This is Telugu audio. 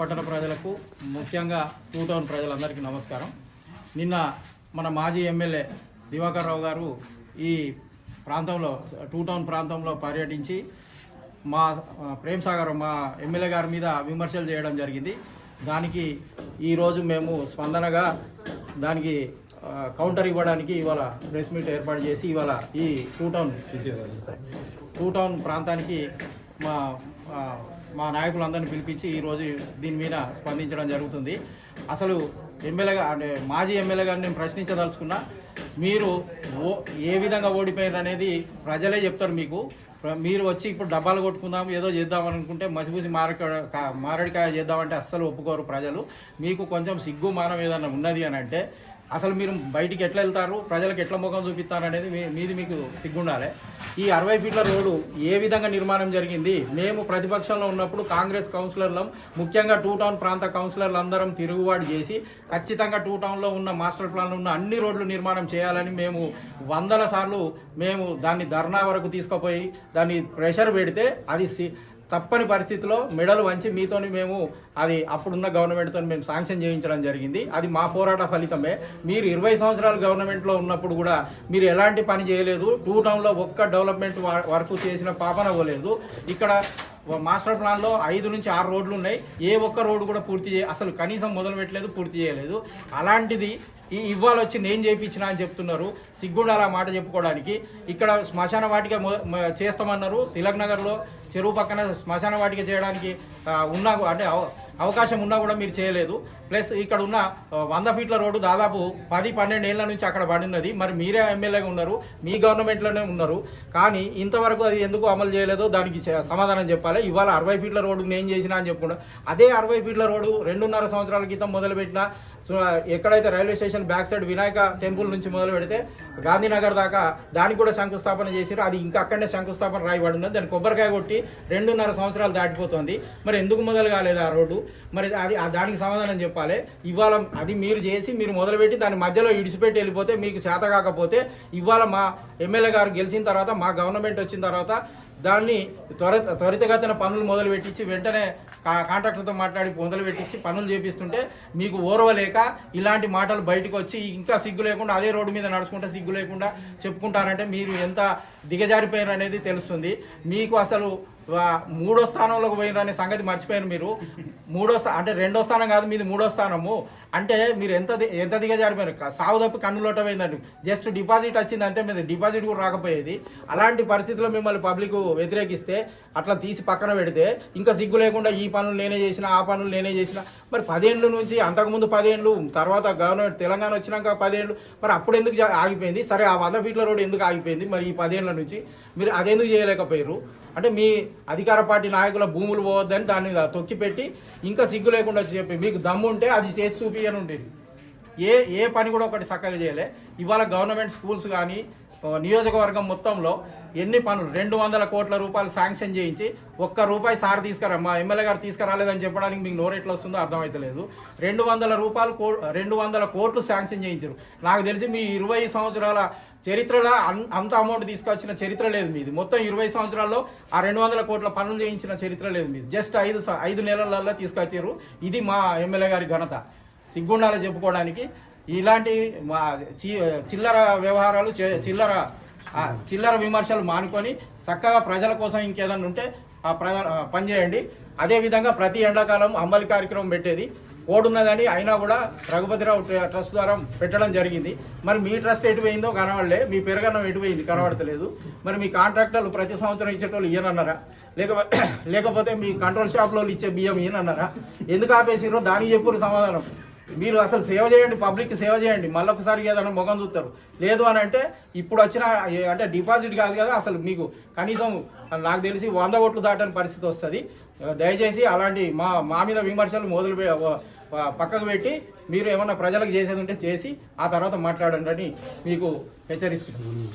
పట్టణ ప్రజలకు ముఖ్యంగా టూ టౌన్ ప్రజలందరికీ నమస్కారం. నిన్న మన మాజీ ఎమ్మెల్యే దివాకర్ రావు గారు ఈ ప్రాంతంలో టూ టౌన్ ప్రాంతంలో పర్యటించి మా ప్రేమ్ సాగర్ మా ఎమ్మెల్యే గారి మీద విమర్శలు చేయడం జరిగింది. దానికి ఈరోజు మేము స్పందనగా దానికి కౌంటర్ ఇవ్వడానికి ఇవాళ ప్రెస్ మీట్ ఏర్పాటు చేసి ఇవాళ ఈ టూ టౌన్ టూ టౌన్ ప్రాంతానికి మా మా నాయకులందరినీ పిలిపించి ఈరోజు దీని మీద స్పందించడం జరుగుతుంది. అసలు ఎమ్మెల్యేగా అంటే మాజీ ఎమ్మెల్యే గారిని నేను ప్రశ్నించదలుచుకున్నా మీరు ఓ ఏ విధంగా ఓడిపోయారు అనేది ప్రజలే చెప్తారు మీకు. మీరు వచ్చి ఇప్పుడు డబ్బాలు కొట్టుకుందాం ఏదో చేద్దాం అనుకుంటే మసిపూసి మారక మారడికాయ చేద్దామంటే అస్సలు ఒప్పుకోరు ప్రజలు. మీకు కొంచెం సిగ్గు మానం ఏదన్నా ఉన్నది అని అంటే అసలు మీరు బయటికి ఎట్లా వెళ్తారు? ప్రజలకు ఎట్లా ముఖం చూపిస్తారు అనేది మీ- మీది మీకు సిగ్గుండాలి. ఈ అరవై ఫీట్ల రోడ్డు ఏ విధంగా నిర్మాణం జరిగింది? మేము ప్రతిపక్షంలో ఉన్నప్పుడు కాంగ్రెస్ కౌన్సిలర్లం ముఖ్యంగా టూ టౌన్ ప్రాంత కౌన్సిలర్లు అందరం తిరుగుబాటు చేసి ఖచ్చితంగా టూ టౌన్లో ఉన్న మాస్టర్ ప్లాన్లో ఉన్న అన్ని రోడ్లు నిర్మాణం చేయాలని మేము వందల సార్లు మేము దాన్ని ధర్నా వరకు తీసుకుపోయి దాన్ని ప్రెషర్ పెడితే అది సి- తప్పని పరిస్థితిలో మెడలు వంచి మీతోని మేము అది అప్పుడున్న గవర్నమెంట్తో మేము శాంక్షన్ చేయించడం జరిగింది. అది మా పోరాట ఫలితమే. మీరు ఇరవై సంవత్సరాలు గవర్నమెంట్లో ఉన్నప్పుడు కూడా మీరు ఎలాంటి పని చేయలేదు. టూ టౌన్లో ఒక్క డెవలప్మెంట్ వ- వరకు చేసిన పాపన పోలేదు. ఇక్కడ మాస్టర్ ప్లాన్లో ఐదు నుంచి ఆరు రోడ్లు ఉన్నాయి. ఏ ఒక్క రోడ్డు కూడా పూర్తి చేయ అసలు కనీసం మొదలు పెట్టలేదు పూర్తి చేయలేదు. అలాంటిది ఈ ఇవ్వాలొచ్చి వచ్చి నేను చేయించిన అని చెప్తున్నారు. సిగ్గుండాల మాట చెప్పుకోవడానికి. ఇక్కడ శ్మశాన వాటిక మొ- చేస్తామన్నారు తిలక్ నగర్లో. చెరువు పక్కన శ్మశాన వాటిక చేయడానికి ఉన్నా అంటే అవ- అవకాశం ఉన్నా కూడా మీరు చేయలేదు. ప్లస్ ఇక్కడ ఉన్న వంద ఫీట్ల రోడ్డు దాదాపు పది పన్నెండు ఏళ్ళ నుంచి అక్కడ పడినది. మరి మీరే ఎమ్మెల్యేగా ఉన్నారు. మీ గవర్నమెంట్లోనే ఉన్నారు. కానీ ఇంతవరకు అది ఎందుకు అమలు చేయలేదో దానికి సమాధానం చెప్పాలి. ఇవాళ అరవై ఫీట్ల రోడ్డు నేను చేసినా అని చెప్పుకుంటా అదే అరవై ఫీట్ల రోడ్డు రెండున్నర సంవత్సరాల క్రితం మొదలుపెట్టిన సో ఎక్కడైతే railway station back side Vinayaka temple నుంచి మొదలు పెడితే గాంధీనగర్ దాకా దానికి కూడా శంకుస్థాపన చేసారు. అది ఇంకా అక్కడనే శంకుస్థాపన రాయబడింది ఉన్నది. దాన్ని కొబ్బరికాయ కొట్టి రెండున్నర సంవత్సరాలు దాటిపోతుంది. మరి ఎందుకు మొదలు కాలేదు ఆ రోడ్డు? మరి అది ఆ దానికి సమాధానం చెప్పాలి. ఇవాళ అది మీరు చేసి మీరు మొదలుపెట్టి దాని మధ్యలో ఇడిచిపెట్టి వెళ్ళిపోతే మీకు చేత కాకపోతే ఇవాళ మా ఎమ్మెల్యే గారు గెలిచిన తర్వాత మా గవర్నమెంట్ వచ్చిన తర్వాత దాన్ని త్వర త్వరితగతిన పనులు మొదలు పెట్టించి వెంటనే కా- కాంట్రాక్టర్తో మాట్లాడి మొదలు పెట్టించి పనులు చేపిస్తుంటే మీకు ఓర్వలేక ఇలాంటి మాటలు బయటకు వచ్చి ఇంకా సిగ్గు లేకుండా అదే రోడ్డు మీద నడుచుకుంటే సిగ్గు లేకుండా చెప్పుకుంటారంటే మీరు ఎంత దిగజారిపోయారు అనేది తెలుస్తుంది. మీకు అసలు మూడో స్థానంలోకి పోయినారు అనే సంగతి మర్చిపోయారు మీరు. మూడో స్థా అంటే రెండో స్థానం కాదు మీది మూడో స్థానము. అంటే మీరు ఎంత ది- ఎంత దిగజారిపోయారు క- సాగు తప్పి కన్నులోట పోయిందండి. జస్ట్ డిపాజిట్ వచ్చింది అంతే మీద డిపాజిట్ కూడా రాకపోయేది. అలాంటి పరిస్థితిలో మిమ్మల్ని పబ్లిక్ వ్యతిరేకిస్తే అట్లా తీసి పక్కన పెడితే ఇంకా సిగ్గు లేకుండా ఈ పనులు నేనే చేసిన ఆ పనులు నేనే చేసిన. మరి పదేండ్ల నుంచి అంతకుముందు పదేండ్లు తర్వాత గవర్నమెంట్ తెలంగాణ వచ్చినాక పదేళ్ళు మరి అప్పుడు ఎందుకు ఆగిపోయింది? సరే ఆ వంద ఫీట్ల రోడ్డు ఎందుకు ఆగిపోయింది? మరి ఈ పదేండ్ల నుంచి మీరు అదెందుకు చేయలేకపోయారు? అంటే మీ అధికార పార్టీ నాయకుల భూములు పోవద్దని దాన్ని తొక్కిపెట్టి ఇంకా సిగ్గు లేకుండా చెప్పి మీకు దమ్ము ఉంటే అది చేసి చూపియని ఉండేది ఏ ఏ పని కూడా ఒకటి చక్కగా చేయలే. ఇవాళ గవర్నమెంట్ స్కూల్స్ కానీ నియోజకవర్గం మొత్తంలో ఎన్ని పనులు రెండు వందల కోట్ల రూపాయలు శాంక్షన్ చేయించి ఒక్క రూపాయి సార్ తీసుకురా మా ఎమ్మెల్యే గారు తీసుకురాలేదని చెప్పడానికి మీకు నోరు ఎట్లా వస్తుందో అర్థమవుతలేదు రెండు వందల రూపాయలు కో రెండు వందల కోట్లు శాంక్షన్ చేయించారు. నాకు తెలిసి మీ ఇరవై సంవత్సరాల చరిత్రలో అన్- అంత అమౌంట్ తీసుకొచ్చిన చరిత్ర లేదు మీది. మొత్తం ఇరవై సంవత్సరాల్లో ఆ రెండు వందల కోట్ల పనులు చేయించిన చరిత్ర లేదు మీది. జస్ట్ ఐదు ఐదు నెలలలో తీసుకొచ్చారు. ఇది మా ఎమ్మెల్యే గారి ఘనత. సిగ్గుండాలో చెప్పుకోవడానికి ఇలాంటి మా చి- చిల్లర వ్యవహారాలు చే- చిల్లర చిల్లర విమర్శలు మానుకొని చక్కగా ప్రజల కోసం ఇంకేదన్నా ఉంటే ఆ ప్రజ పనిచేయండి. అదేవిధంగా ప్రతి ఎండాకాలం అమలు కార్యక్రమం పెట్టేది ఓడున్నదని అయినా కూడా రఘుపతిరావు ట్రస్ట్ ద్వారా పెట్టడం జరిగింది. మరి మీ ట్రస్ట్ ఎటు పోయిందో కనబడలే. మీ పెరగన్నం ఎటు పోయింది కనబడతలేదు. మరి మీ కాంట్రాక్టర్లు ప్రతి సంవత్సరం ఇచ్చేటోళ్ళు ఈయనన్నారా? లేకపోతే లేకపోతే మీ కంట్రోల్ షాప్లో ఇచ్చే బియ్యం ఈయనన్నారా? ఎందుకు ఆపేసిరో దానికి చెప్పురు సమాధానం. మీరు అసలు సేవ చేయండి పబ్లిక్ సేవ చేయండి. మళ్ళొకసారి ఏదైనా మొగం చూస్తారు. లేదు అని అంటే ఇప్పుడు వచ్చిన అంటే డిపాజిట్ కాదు కదా అసలు మీకు కనీసం నాకు తెలిసి వంద ఓట్లు దాటని పరిస్థితి వస్తుంది. దయచేసి అలాంటి మా మా మీద విమర్శలు మొదలు పక్కకు పెట్టి మీరు ఏమన్నా ప్రజలకు చేసేది ఉంటే చేసి ఆ తర్వాత మాట్లాడండి అని మీకు హెచ్చరిస్తున్నాను.